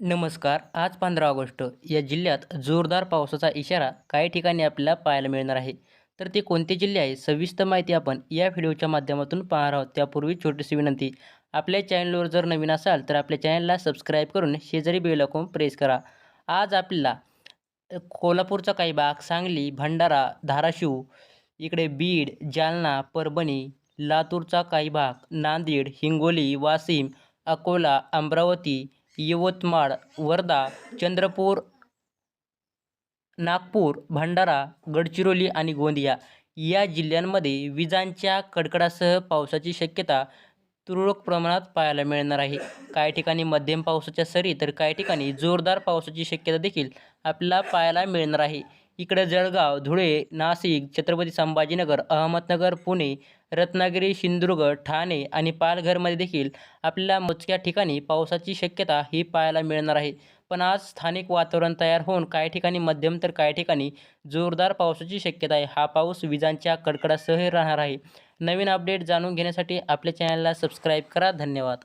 नमस्कार. आज पंधरा ऑगस्ट. या जिल्ह्यात जोरदार पावसाचा इशारा काही ठिकाणी आपल्याला पाहायला मिळणार आहे. तर ते कोणते जिल्हे आहे सविस्तर माहिती आपण या व्हिडिओच्या माध्यमातून पाहणार आहोत. त्यापूर्वी छोटीशी विनंती आपल्या चॅनलवर जर नवीन असाल तर आपल्या चॅनलला सबस्क्राईब करून शेजारी बेल आयकॉन प्रेस करा. आज आपल्याला कोल्हापूरचा काही भाग सांगली भंडारा धाराशिव इकडे बीड जालना परभणी लातूरचा काही भाग नांदेड हिंगोली वाशिम अकोला अमरावती यवतमाळ वर्धा चंद्रपूर नागपूर भंडारा गडचिरोली आणि गोंदिया या जिल्ह्यांमध्ये विजांच्या कडकडासह पावसाची शक्यता तुरळक प्रमाणात पाहायला मिळणार आहे. काही ठिकाणी मध्यम पावसाच्या सरी तर काही ठिकाणी जोरदार पावसाची शक्यता देखील आपल्याला पाहायला मिळणार आहे. इकडे जळगाव धुळे नाशिक छत्रपती संभाजीनगर अहमदनगर पुणे रत्नागिरी सिंधुदुर्ग ठाणे आणि पालघरमध्ये देखील आपल्याला मोजक्या ठिकाणी पावसाची शक्यता ही पाहायला मिळणार आहे. पण आज स्थानिक वातावरण तयार होऊन काही ठिकाणी मध्यम तर काही ठिकाणी जोरदार पावसाची शक्यता आहे. हा पाऊस विजांच्या कडकडासह राहणार आहे. नवीन अपडेट जाणून घेण्यासाठी आपल्या चॅनलला सबस्क्राईब करा. धन्यवाद.